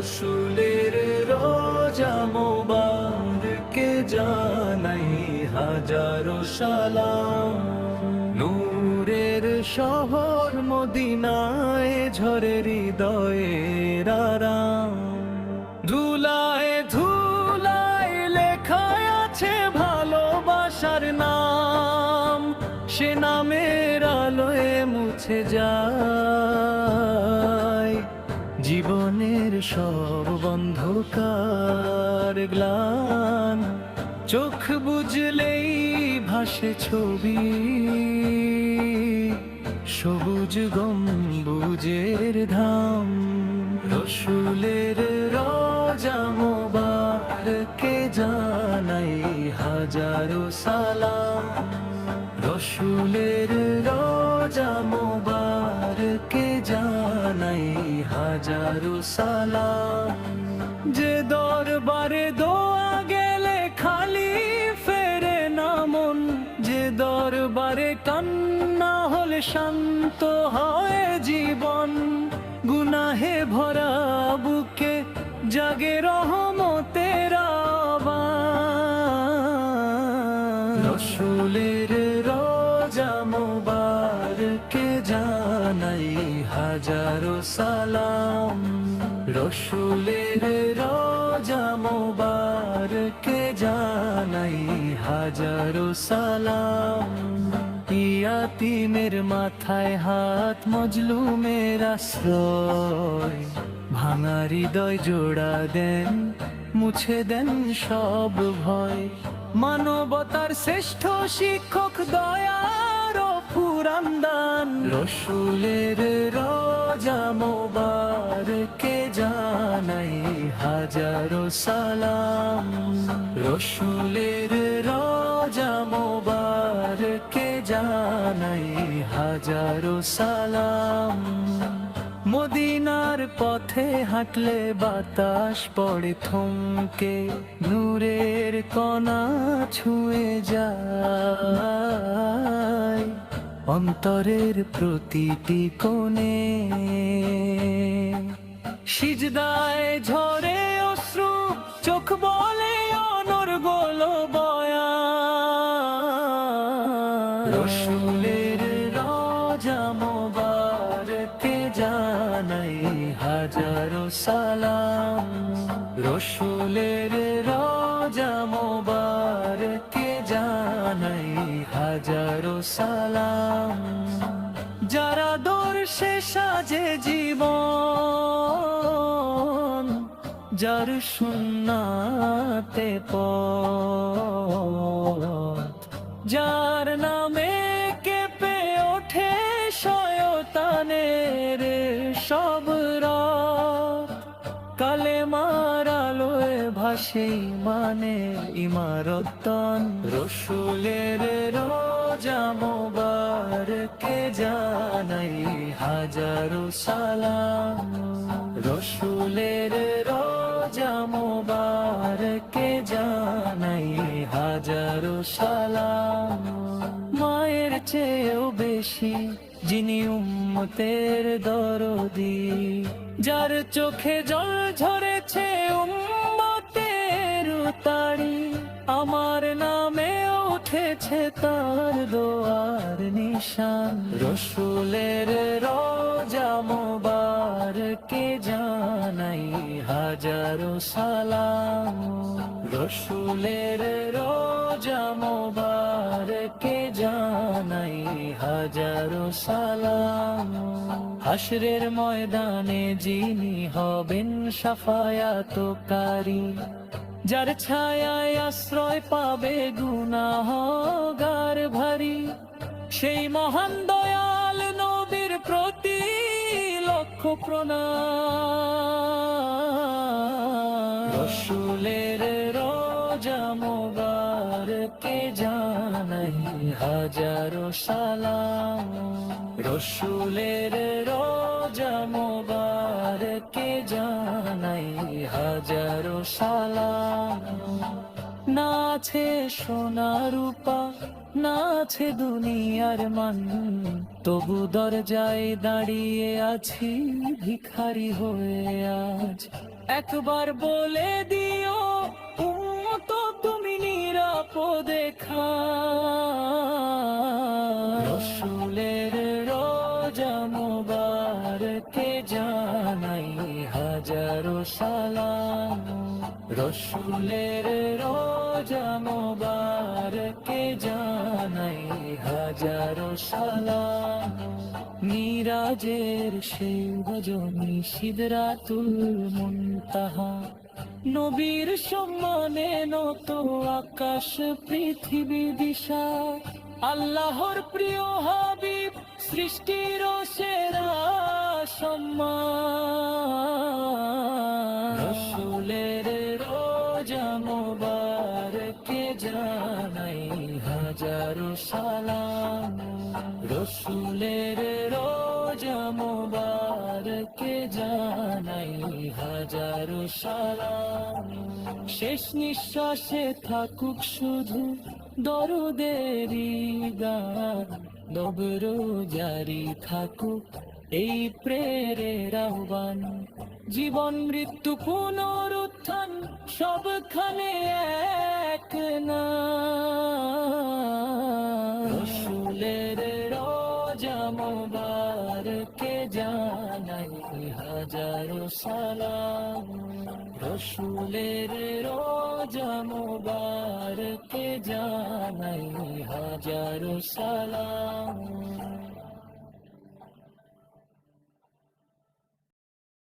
রসুলের রোজা মোবারকে জানাই হাজারো সালাম। নূরের শহর মদিনায় ঝরে হৃদয়ের আরাম। ধুলায় ধুলায় লেখায় আছে ভালোবাসার নাম। সে নামের আলোয় মুছে যায়। সব বন্ধকার গ্লান। চোখ বুঝলেই ভাসে ছবি। সবুজ গম্বুজের ধাম। রসুলের রোজা মোবারকে জানাই হাজারো সালাম। রসুলের রোজা হাজারো যে দরবারে দোয়া গেলে খালি ফেরে নামন যে দরবারে কান্না হলে শান্ত হয় জীবন। গুনাহে ভরা বুকে জাগে রহমতের জানাই হাজারো সালাম। রসুলের রোজা মোবারকে জানাই হাজারো সালাম। ইয়াতিমের মাথায় হাত মজলুমের আশ্রয়। ভাঙা হৃদয় জোড়া দেন, মুছে দেন সব ভয়। মানবতার শ্রেষ্ঠ শিক্ষক দয়ার পুরান্দান। রসুলের রোজা মোবারকে জানাই হাজারো সালাম। রসুলের রোজা মোবারকে জানাই হাজারো সালাম। মদিনার পথে হাঁটলে বাতাস পড়ে থমকে, নূরের কণা ছুঁয়ে যায়। অন্তরের প্রতিটি কোণে। সিজদায় ঝরে অশ্রু, চোখ বলে অনর্গল বয়া রসুলের রাজা মোবারকে জানাই হাজারো সালাম। রসুলের সালাম। যারা দর্শে সাজে জীবন যার সুন্নাতে পথ যার নামে ভাসে মানে ইমারতন রসুলের রোজা মোবারকে জানাই হাজারো সালাম। রসুলের রোজা মোবারকে জানাই হাজারো সালাম। মায়ের চেয়েও বেশি যিনি উম্মতের দরদি, যার চোখে জল ঝরেছে তার দোয়ার নিশান, রসুলের রোজা মোবারকে জানাই হাজারো সালাম। রসুলের রোজা মোবারকে জানাই হাজারো সালাম। হাসরের ময়দানে যিনি হবেন সাফায়াতকারী যার ছায়ায় আশ্রয় পাবে গুনাহগার ভারী। সেই মহান দয়াল নবীর প্রতি লক্ষ প্রণাম। রসুলের জানাই হাজারো সালাম। রসুলের রোজা মোবারকে জানাই হাজারো সালাম। না আছে সোনা রূপা নাছে দুনিয়ার মান। তবু দরজায় দাঁড়িয়ে আছি, ভিখারি হয়ে আজ। একবার বলে দিও রসুলের রোজা মোবারকে জানাই হাজারো সালাম। রসুলের রোজা মোবারকে জানাই হাজারো সালাম। মিরাজের সেই ভজনী সিদরাতুল মুনতাহা। নবীর সম্মানে নত আকাশ, পৃথিবী দিশা। আল্লাহর প্রিয় হাবিব, সৃষ্টির সেরা সম্মান। রসুলের রোজা মোবারকে জানাই হাজারো সালাম। রসুলের রোজা মোবারকে জানাই হাজারো সালাম। শেষ নিঃশ্বাসে থাকুক শুধু দরদেরি গান দবর জারি থাকুক এই প্রেরের আহ্বান। জীবন মৃত্যু পুনরুত্থান, সবখানে এক না সালাম। রসুলের রোজা মোবারকে জানাই হাজার সালাম।